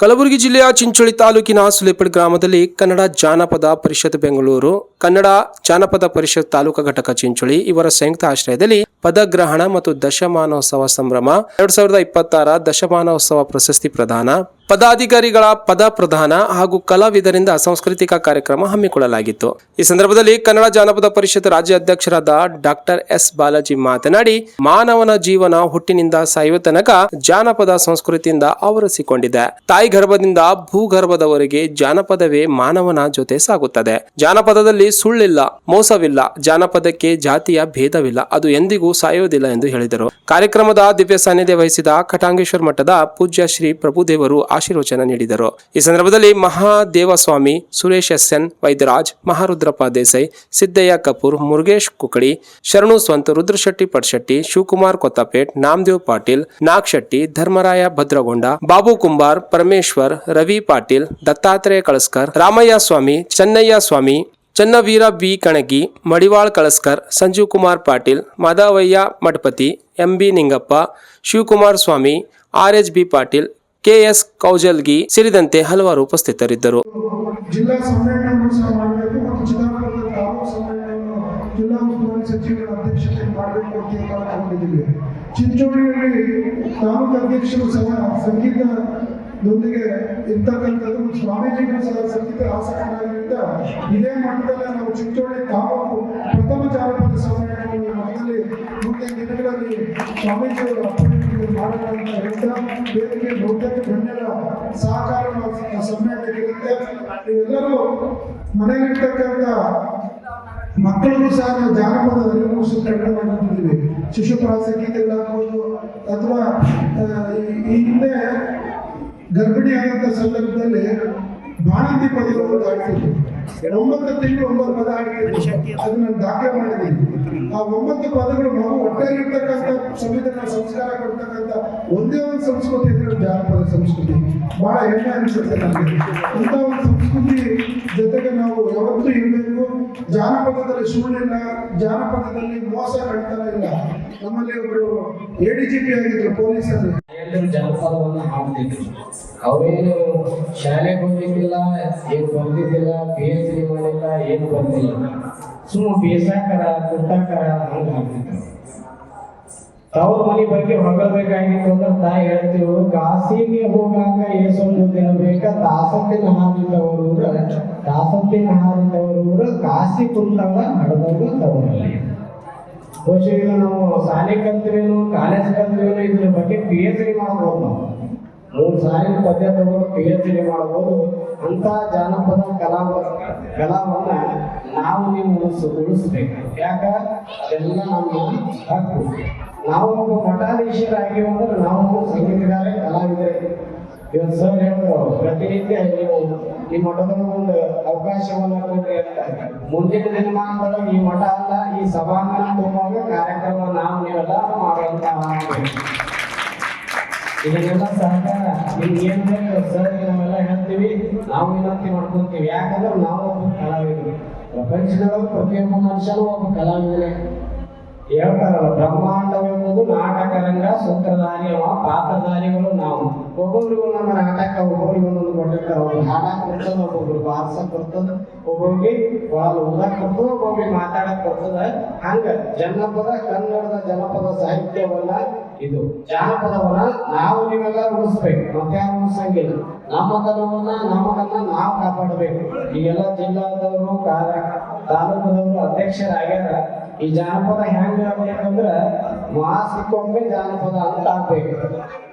ಕಲಬುರಗಿ ಜಿಲ್ಲೆಯ ಚಿಂಚೋಳಿ ತಾಲೂಕಿನ ಸುಲೇಪಡ್ ಗ್ರಾಮದಲ್ಲಿ ಕನ್ನಡ ಜಾನಪದ ಪರಿಷತ್ ಬೆಂಗಳೂರು, ಕನ್ನಡ ಜಾನಪದ ಪರಿಷತ್ ತಾಲೂಕಾ ಘಟಕ ಚಿಂಚೋಳಿ ಇವರ ಸಂಯುಕ್ತ ಆಶ್ರಯದಲ್ಲಿ ಪದಗ್ರಹಣ ಮತ್ತು ದಶಮಾನೋತ್ಸವ ಸಂಭ್ರಮ. ಎರಡ್ ಸಾವಿರದ ಇಪ್ಪತ್ತಾರ ದಶಮಾನೋತ್ಸವ ಪ್ರಶಸ್ತಿ ಪ್ರದಾನ. ಪದಾಧಿಕಾರಿಗಳ ಪದ ಪ್ರಧಾನ ಹಾಗೂ ಕಲಾವಿದರಿಂದ ಸಾಂಸ್ಕೃತಿಕ ಕಾರ್ಯಕ್ರಮ ಹಮ್ಮಿಕೊಳ್ಳಲಾಗಿತ್ತು. ಈ ಸಂದರ್ಭದಲ್ಲಿ ಕನ್ನಡ ಜಾನಪದ ಪರಿಷತ್ ರಾಜ್ಯ ಅಧ್ಯಕ್ಷರಾದ ಡಾಕ್ಟರ್ ಎಸ್ ಬಾಲಾಜಿ ಮಾತನಾಡಿ, ಮಾನವನ ಜೀವನ ಹುಟ್ಟಿನಿಂದ ಸಾಯುವ ತನಕ ಜಾನಪದ ಸಂಸ್ಕೃತಿಯಿಂದ ಆವರಿಸಿಕೊಂಡಿದೆ. ತಾಯಿ ಗರ್ಭದಿಂದ ಭೂಗರ್ಭದವರೆಗೆ ಜಾನಪದವೇ ಮಾನವನ ಜೊತೆ ಸಾಗುತ್ತದೆ. ಜಾನಪದದಲ್ಲಿ ಸುಳ್ಳಿಲ್ಲ, ಮೋಸವಿಲ್ಲ. ಜಾನಪದಕ್ಕೆ ಜಾತಿಯ ಭೇದವಿಲ್ಲ. ಅದು ಎಂದಿಗೂ ಸಾಯುವುದಿಲ್ಲ ಎಂದು ಹೇಳಿದರು. ಕಾರ್ಯಕ್ರಮದ ದಿವ್ಯ ಸಾನ್ನಿಧ್ಯ ವಹಿಸಿದ ಕಟಾಂಗೇಶ್ವರ ಮಠದ ಪೂಜ್ಯ ಶ್ರೀ ಪ್ರಭುದೇವರು ಆಶೀರ್ವಚನ ನೀಡಿದರು. ಈ ಸಂದರ್ಭದಲ್ಲಿ ಮಹಾದೇವಸ್ವಾಮಿ ಸುರೇಶ್ ಎಸ್ ಎನ್, ವೈದ್ಯರಾಜ್ ಮಹಾರುದ್ರಪ್ಪ ದೇಸೈ ಸಿದ್ದಯ್ಯ ಕಪೂರ್, ಮುರುಗೇಶ್ ಕುಕಡಿ, ಶರಣು ಸ್ವಂತ Rudrashetty Padshetty, Shivakumar Kothapet, Namdev Patil Nag Shetty Dharmaraya Bhadragonda, Babu Kumbar, Parameshwar, Ravi Patil, Dattatreya Kalaskar, Ramaiah Swamy, Chennaiah Swamy Channaveera B Kanagi, Madival Kalaskar, Sanjeev Kumar Patil Madhavayya Mathapati, M. B. Ningappa, Shivakumar Swamy, R. H. B. Patil KS Kaujalgi ಸೇರಿದಂತೆ ಹಲವಾರು ಉಪಸ್ಥಿತರಿದ್ದರು. ಜಿಲ್ಲಾ ಸಚಿವರ ಅಧ್ಯಕ್ಷತೆ ಮಾಡಬೇಕು ಅಂತ ಚಿಂಚೋಳಿಯಲ್ಲಿ ತಾಲೂಕು ಅಧ್ಯಕ್ಷರು ಸಹ ಸಂಗೀತದೊಂದಿಗೆ ಇರ್ತಕ್ಕಂಥದ್ದು ಸ್ವಾಮೀಜಿಗಳು ಸಹ ಸಂಗೀತ ಆಸಕ್ತರಾಗಿದ್ದರಿಂದ ಇದೇ ಮಟ್ಟದಲ್ಲಿ ನಾವು ಚಿಂಚೋಳಿ ತಾಲೂಕು ಪ್ರಥಮ ಜಾನಪದ ಸಮ್ಮೇಳನವನ್ನು ಮನೆಯಲ್ಲಿ ಮುಂದಿನ ದಿನಗಳಲ್ಲಿ ಸ್ವಾಮೀಜಿಯವರ ಅಂತ ಹೇಳ್ತಾ ವೇದಿಕೆ ಬಹುತೇಕ ಗಣ್ಯರ ಸಹಕಾರ ಸಮ್ಮೇಳನಗಳಿರುತ್ತೆ. ನೀವೆಲ್ಲರೂ ಮನೆಯಲ್ಲಿರ್ತಕ್ಕಂಥ ಮಕ್ಕಳಿಗೂ ಸಹ ನಾವು ಜಾನಪದ ಅರಿವು ಮೂಡಿಸೋ ಪ್ರಯತ್ನ ಶಿಶುಪಾಲ ಸಂಗೀತಗಳಾಗ್ಬೋದು ಗೀತೆಗಳಾಗ್ಬೋದು ಅಥವಾ ಈ ಹಿಂದೆ ಗರ್ಭಿಣಿ ಆದಂತ ಸಂದರ್ಭದಲ್ಲಿ ಬಾಣಂತಿ ಪದಗಳು ಆಡ್ತಿದ್ರು ಒಂಬತ್ತು ತಿಂಗಳು ಒಂಬತ್ತು ಪದ ಆಡ್ತಿದ್ರು ಅದನ್ನ ದಾಖಲೆ ಮಾಡಿದ್ದೀನಿ. ಆ ಒಂಬತ್ತು ಪದಗಳು ಮಗು ಒಟ್ಟಾಗಿರ್ತಕ್ಕಂಥ ಸಂವಿಧಾನ ಸಂಸ್ಕಾರ ಕೊಡ್ತಕ್ಕಂಥ ಒಂದೇ ಒಂದು ಸಂಸ್ಕೃತಿ ಇದ್ರೆ ಜಾನಪದ ಸಂಸ್ಕೃತಿ. ಬಹಳ ಹೆಮ್ಮೆ ಅನಿಸುತ್ತೆ ನಮಗೆ ಇಂಥ ಒಂದು ಸಂಸ್ಕೃತಿ ಜೊತೆಗೆ ನಾವು ಯಾವತ್ತೂ ಇರಬೇಕು. ಜಾನಪದದಲ್ಲಿ ಸುಳ್ಳಿಲ್ಲ ಜಾನಪದದಲ್ಲಿ ಮೋಸ ಕಟ್ತಾರ ಇಲ್ಲ. ನಮ್ಮಲ್ಲಿ ಒಬ್ರು ಎ ಡಿ ಜಿ ಪಿ ಆಗಿದ್ರು ಪೊಲೀಸರು. ಎಲ್ಲರೂ ಜನಪದವನ್ನು ಹಾಡ್ತಿದ್ರು. ಅವರೇನು ಶಾಲೆಗೆ ಹೋಗಿದ್ದಿಲ್ಲ ಏನು ಬಂದಿದ್ದಿಲ್ಲ ಪಿ ಎಚ್ ಡಿ ಮಾಡಿಲ್ಲ, ಏನು ಬಂದಿಲ್ಲ. ಸುಮ್ಮ ಬೇಸಾಕರ ಕುಟ್ಟಾಕರ ಹಂಗೆ ಹಾಕ್ತಿದ್ರು ತವ್ರ ಮನೆ ಬಗ್ಗೆ ಹೊಗಳಬೇಕಾಗಿತ್ತು ಅಂದ್ರೆ ತಾಯಿ ಹೇಳ್ತೀವಿ ಕಾಸಿಗೆ ಹೋಗಾಕ ಏಸೊಂದು ದಿನ ಬೇಕ ದಾಸತ್ತಿನ ಹಾರಿದವರು ದಾಸತ್ತಿನ ಹಾರಿದವರು ಕಾಸಿ ತುಂಬ ನಡೆದವರು ತವರಲ್ಲಿ. ಬಹುಶಃ ನಾವು ಶಾಲೆ ಕಲ್ತಿವೇನು ಕಾಲೇಜ್ ಕಲ್ತಿವೇನು ಇದ್ರ ಬಗ್ಗೆ ಪಿ ಎಚ್ ಡಿ ಮಾಡ್ಬೋದು ನಾವು. ಮೂರು ಸಾಲಿನ ಪದ್ಯ ತಗೊಂಡು ಪಿ ಎಚ್ ಡಿ ಮಾಡ್ಬೋದು. ಅಂತ ಜಾನಪದ ಕಲಾ ಕಲಾವನ್ನ ನಾವು ನೀವು ಉಳಿಸ್ ಉಳಿಸ್ಬೇಕು ಯಾಕ? ಎಲ್ಲ ನಮ್ಮ ಹಕ್ಕು ನಾವು ಮಠಾಧೀಶರಾಗಿ ಅಂದ್ರೆ ನಾವು ಸಂಗೀತಗಾರ, ಕಲಾವಿದರೆ. ಇವತ್ತು ಸರ್ ಹೇಳಿದ್ರು ಪ್ರತಿನಿತ್ಯ ನೀವು ಈ ಮಠದ ಒಂದು ಅವಕಾಶವನ್ನ ಕೊಡ್ರಿ ಅಂತ ಮುಂದಿನ ದಿನಮಾನದೊಳಗೆ ಈ ಮಠ ಅಲ್ಲ ಈ ಸಭಾಂಗಣ ತುಂಬುವಾಗ ಕಾರ್ಯಕ್ರಮ ನಾವು ನೀವೆಲ್ಲ ಮಾಡುವಂತ ಇದನ್ನೆಲ್ಲ ಸಹಕಾರ ನಿಮ್ಗೆ ಏನ್ ಬೇಕು ಸರ್ ನಾವೆಲ್ಲ ಹೇಳ್ತೀವಿ ನಾವು ವಿನಂತಿ ಮಾಡ್ಕೊಂತೀವಿ ಯಾಕಂದ್ರೆ ನಾವು ಒಬ್ಬ ಪ್ರಪಂಚದೊಳಗೆ ಪ್ರತಿಯೊಬ್ಬ ಮನುಷ್ಯನೂ ಒಬ್ಬ ಕಲಾವಿದನೇ. ಹೇಳ್ತಾರಲ್ಲ ಬ್ರಹ್ಮಾಂಡವೆಂಬುದು ಸೂತ್ರಧಾರಿ ಅವ ಪಾತ್ರಧಾರಿಗಳು ನಾವು. ಒಬ್ಬೊಬ್ರಿಗೂ ನಮ್ಮ ನಾಟಕ, ಒಬ್ಬೊಬ್ರಿಗೆ ಒಂದೊಂದು ಕೊಟ್ಟಿರ್ತಾರೆ. ಒಬ್ಬರು ಹಾಡಕ್ ಬರ್ತದ ಒಬ್ಬೊಬ್ರು ಬಾರ್ಸಕ್ ಬರ್ತದ ಒಬ್ಬೊಬ್ರಿಗೆ ಒಳಗೆ ಓದಕ್ ಬರ್ತದ ಒಬ್ಬೊಬ್ರಿಗೆ ಮಾತಾಡಕ್ ಬರ್ತದ ಹಂಗ ಜನಪದ, ಕನ್ನಡದ ಜನಪದ ಸಾಹಿತ್ಯವನ್ನ ಇದು ಜಾನಪದವನ್ನ ನಾವು ನೀವೆಲ್ಲ ಉಳಿಸ್ಬೇಕು ಮತ್ತೆ ಯಾರು ಉಳಿಸಂಗಿಲ್ಲ ನಮ್ಮ ಕನ್ನಡವನ್ನ ನಮ್ಮ ಕನ್ನಡ ನಾವು ಕಾಪಾಡಬೇಕು. ಈಗೆಲ್ಲ ಜಿಲ್ಲಾದವರು ತಾಲೂಕದವರು ಅಧ್ಯಕ್ಷರಾಗ್ಯಾರ. ಈ ಜಾನಪದ ಹೆಂಗ ಅಂತಂದ್ರೆ ಮಾಸಿಕೊಮ್ಮೆ ಜಾನಪದ ಅಂತ ಆಗ್ಬೇಕು.